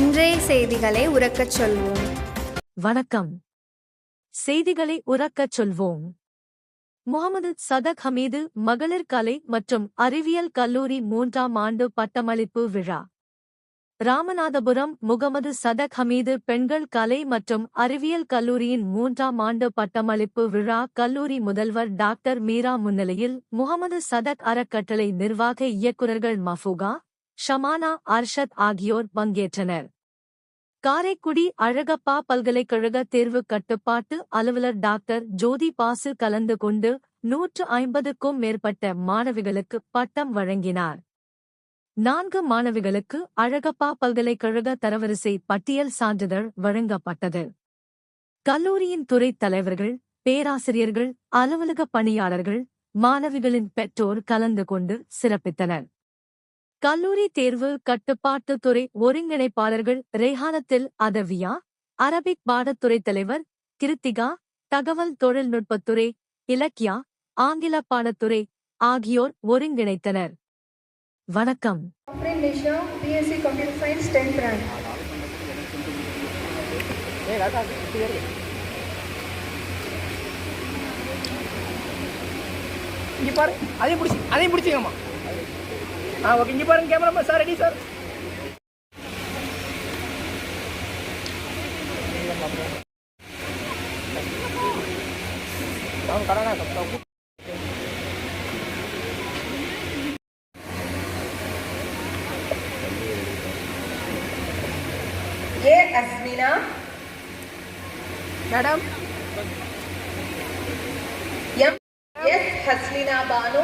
இன்றைய செய்திகளை உறக்கச் சொல்வோம். வணக்கம். செய்திகளை உறக்கச் சொல்வோம். முகமது சதக் ஹமீது மகளிர் கலை மற்றும் அறிவியல் கல்லூரி மூன்றாம் ஆண்டு பட்டமளிப்பு விழா. ராமநாதபுரம் முகமது சதக் ஹமீது பெண்கள் கலை மற்றும் அறிவியல் கல்லூரியின் மூன்றாம் ஆண்டு பட்டமளிப்பு விழா கல்லூரி முதல்வர் டாக்டர் மீரா முன்னிலையில் முகமது சதக் அறக்கட்டளை நிர்வாக இயக்குநர்கள் மஃபூகா ஷமானா அர்ஷத் ஆகியோர் பங்கேற்றனர். காரைக்குடி அழகப்பா பல்கலைக்கழக தேர்வு கட்டுப்பாட்டு அலுவலர் டாக்டர் ஜோதி பாசு கலந்து கொண்டு நூற்று ஐம்பதுக்கும் மேற்பட்ட மாணவிகளுக்கு பட்டம் வழங்கினார். நான்கு மாணவிகளுக்கு அழகப்பா பல்கலைக்கழக தரவரிசை பட்டியல் சான்றிதழ் வழங்கப்பட்டது. கல்லூரியின் துறைத் தலைவர்கள் பேராசிரியர்கள் அலுவலக பணியாளர்கள் மாணவிகளின் பெற்றோர் கலந்து கொண்டு சிறப்பித்தனர். கல்லூரி தேர்வு கட்டுப்பாட்டுத் துறை ஒருங்கிணைப்பாளர்கள் ரேஹானத்தில் அதவியா அரபிக் பாடத்துறை தலைவர் கிருத்திகா தகவல் தொழில்நுட்பத்துறை இலக்கியா ஆங்கில பாடத்துறை ஆகியோர் ஒருங்கிணைத்தனர். வணக்கம். Afrin Nisha, BSc Computer Science, 10th rank. இங்கே பாரு அதையும் பிடிச்சி அதையும் பிடிச்சிங்கம்மா ஆ ஓகே இங்கே பாருங்க கேமராமேன் சார் ரெடி சார் அவங்க கடனா A. Asmina, madam M. S. Haslina Banu,